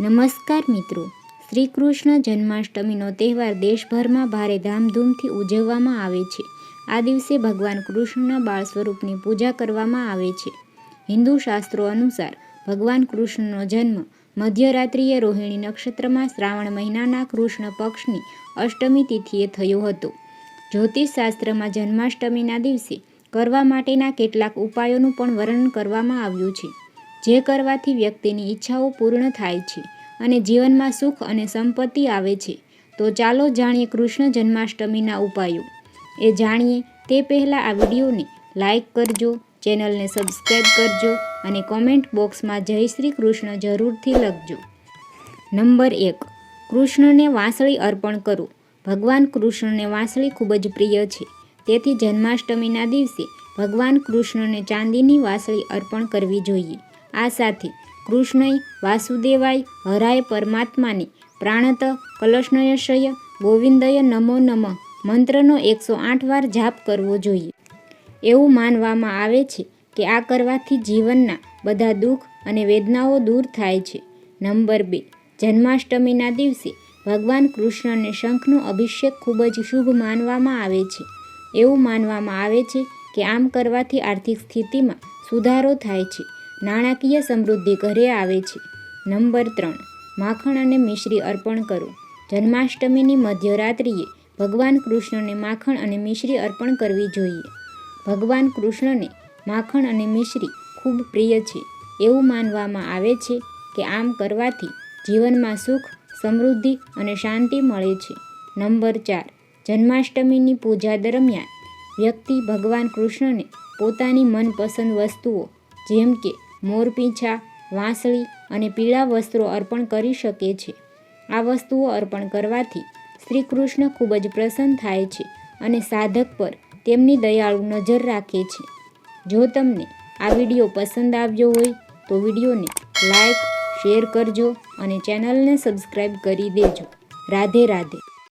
નમસ્કાર મિત્રો. શ્રી કૃષ્ણ જન્માષ્ટમીનો તહેવાર દેશભરમાં ભારે ધામધૂમથી ઉજવવામાં આવે છે. આ દિવસે ભગવાન કૃષ્ણના બાળ સ્વરૂપની પૂજા કરવામાં આવે છે. હિન્દુ શાસ્ત્રો અનુસાર, ભગવાન કૃષ્ણનો જન્મ મધ્યરાત્રિએ રોહિણી નક્ષત્રમાં શ્રાવણ મહિનાના કૃષ્ણ પક્ષની અષ્ટમી તિથિએ થયો હતો. જ્યોતિષ શાસ્ત્રમાં જન્માષ્ટમીના દિવસે કરવા માટેના કેટલાક ઉપાયોનું પણ વર્ણન કરવામાં આવ્યું છે. જે કરવાથી વ્યક્તિની ઈચ્છાઓ પૂર્ણ થાય છે અને જીવનમાં સુખ અને સંપત્તિ આવે છે. તો ચાલો જાણીએ કૃષ્ણ જન્માષ્ટમીના ઉપાયો. એ જાણીએ તે પહેલાં આ વિડીયોને લાઇક કરજો, ચેનલને સબસ્ક્રાઈબ કરજો અને કોમેન્ટ બોક્સમાં જય શ્રી કૃષ્ણ જરૂરથી લખજો. નંબર એક, કૃષ્ણને વાંસળી અર્પણ કરો. ભગવાન કૃષ્ણને વાંસળી ખૂબ જ પ્રિય છે. તેથી જન્માષ્ટમીના દિવસે ભગવાન કૃષ્ણને ચાંદીની વાંસળી અર્પણ કરવી જોઈએ. આ સાથે કૃષ્ણય વાસુદેવાય હરાય પરમાત્માને પ્રાણત કલશનયશય ગોવિંદય નમો નમઃ મંત્રનો એકસો આઠ વાર જાપ કરવો જોઈએ. એવું માનવામાં આવે છે કે આ કરવાથી જીવનના બધા દુઃખ અને વેદનાઓ દૂર થાય છે. નંબર બે, જન્માષ્ટમીના દિવસે ભગવાન કૃષ્ણને શંખનો અભિષેક ખૂબ જ શુભ માનવામાં આવે છે. એવું માનવામાં આવે છે કે આમ કરવાથી આર્થિક સ્થિતિમાં સુધારો થાય છે. નાણાકીય સમૃદ્ધિ ઘરે આવે છે. નંબર ત્રણ. માખણ અને મિશ્રી અર્પણ કરો. જન્માષ્ટમીની મધ્યરાત્રિએ ભગવાન કૃષ્ણને માખણ અને મિશ્રી અર્પણ કરવી જોઈએ. ભગવાન કૃષ્ણને માખણ અને મિશ્રી ખૂબ પ્રિય છે. એવું માનવામાં આવે છે કે આમ કરવાથી જીવનમાં સુખ, સમૃદ્ધિ અને શાંતિ મળે છે. નંબર ચાર. જન્માષ્ટમીની પૂજા દરમિયાન વ્યક્તિ ભગવાન કૃષ્ણને પોતાની મનપસંદ વસ્તુઓ, જેમ કે મોરપીંછા, વાંસળી અને પીળા વસ્ત્રો અર્પણ કરી શકે છે. આ વસ્તુઓ અર્પણ કરવાથી શ્રી કૃષ્ણ ખૂબ જ પ્રસન્ન થાય છે અને સાધક પર તેમની દયાળુ નજર રાખે છે. જો તમને આ વીડિયો પસંદ આવ્યો હોય, તો વિડીયોને લાઈક, શેર કરજો અને ચેનલને સબસ્ક્રાઈબ કરી દેજો. રાધે રાધે.